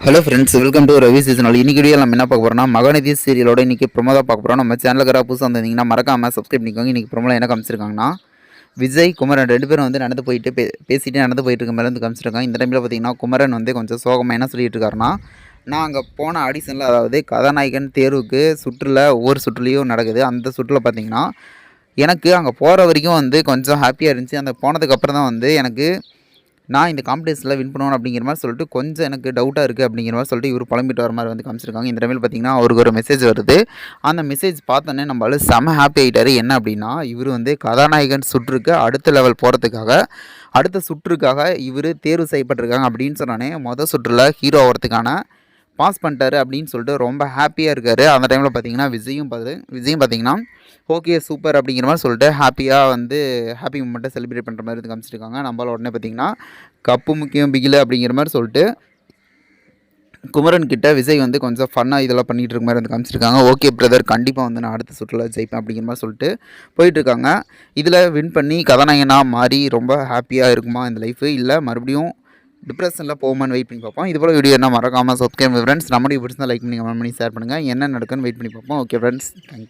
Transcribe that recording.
Hello friends welcome to Ravi seasonal இன்னைக்கு video நம்ம என்ன பார்க்க போகிறோம்னா மகநதி சீரியலோட இன்னைக்கு ப்ரொமோ தான் பார்க்க போகிறோம் நம்ம சேனலுக்கு யாராவது புதுசாக வந்திருந்தீங்கன்னா மறக்காம சப்ஸ்கிரைப் பண்ணிக்கோங்க. இன்னைக்கு ப்ரொமோல என்ன காமிச்சிருக்காங்கன்னா விஜய் குமரன் ரெண்டு பேரும் வந்து நடந்து போயிட்டு பே பேசிட்டு நடந்து போயிட்டு இருக்க மாதிரி வந்து காமிச்சிருக்காங்க. இந்த டைமில் பார்த்தீங்கன்னா குமரன் வந்து கொஞ்சம் சோகமாக என்ன சொல்லிட்டு இருக்காருன்னா நான் அங்கே போன ஆடிஷனில் அதாவது கதாநாயகன் தேர்வுக்கு சுற்றில் ஒவ்வொரு சுற்றுலையும் நடக்குது. அந்த சுற்றில் பார்த்தீங்கன்னா எனக்கு அங்கே போகிற வரைக்கும் வந்து கொஞ்சம் ஹாப்பியாக இருந்துச்சு. அந்த போனதுக்கப்புறம் தான் வந்து எனக்கு நான் இந்த காம்படிஷனில் வின் பண்ணுவேன் அப்படிங்கிற மாதிரி சொல்லிட்டு கொஞ்சம் எனக்கு டவுட்டாக இருக்குது அப்படிங்கிற மாதிரி சொல்லிட்டு இவர் புலம்பிட்டு வர மாதிரி வந்து காமிச்சிருக்காங்க. இந்த டைமில் பார்த்தீங்கன்னா அவருக்கு ஒரு மெசேஜ் வருது. அந்த மெசேஜ் பார்த்தோன்னே நம்மளால செம ஹாப்பி ஆகிட்டார் என்ன அப்படின்னா இவர் வந்து கதாநாயகன் சுற்றுக்கு அடுத்த லெவல் போகிறதுக்காக அடுத்த சுற்றுக்காக இவர் தேர்வு செய்யப்பட்டிருக்காங்க அப்படின்னு சொன்னானே மொதல் சுற்றில் ஹீரோ ஆகிறதுக்கான பாஸ் பண்ணிட்டாரு அப்படின்னு சொல்லிட்டு ரொம்ப ஹாப்பியாக இருக்கார். அந்த டைமில் பார்த்தீங்கன்னா விஜயும் பார்த்து விஜயும் பார்த்தீங்கன்னா ஓகே சூப்பர் அப்படிங்கிற மாதிரி சொல்லிட்டு ஹாப்பியாக வந்து ஹாப்பி மூமெண்ட்டை செலிப்ரேட் பண்ணுற மாதிரி வந்து காமிச்சிருக்காங்க. நம்மளால் உடனே பார்த்தீங்கன்னா கப்பு முக்கியம் பிகில் அப்படிங்கிற மாதிரி சொல்லிட்டு குமரன் கிட்ட விஜய் வந்து கொஞ்சம் ஃபன்னாக இதெல்லாம் பண்ணிகிட்டு இருக்க மாதிரி வந்து காமிச்சிருக்காங்க. ஓகே பிரதர் கண்டிப்பாக வந்து நான் அடுத்த சுற்றுலா ஜெயிப்பேன் அப்படிங்கிற மாதிரி சொல்லிட்டு போயிட்டுருக்காங்க இதில் வின் பண்ணி கதாநாயகனாக மாறி ரொம்ப ஹாப்பியாக இருக்குமா இந்த லைஃபு இல்லை மறுபடியும் டிப்ரெஷனில் போகுமான்னு வெயிட் பண்ணி பார்ப்போம். இது போல் வீடியோ என்ன மறக்காமல் சப்ஸ்கிரைப் ஃப்ரெண்ட்ஸ் நம்மளுடைய பிடிச்சா லைக் பண்ணி கமெண்ட் பண்ணி ஷேர் பண்ணுங்கள் என்ன நடக்குன்னு வெயிட் பண்ணி பார்ப்போம். Okay friends thank you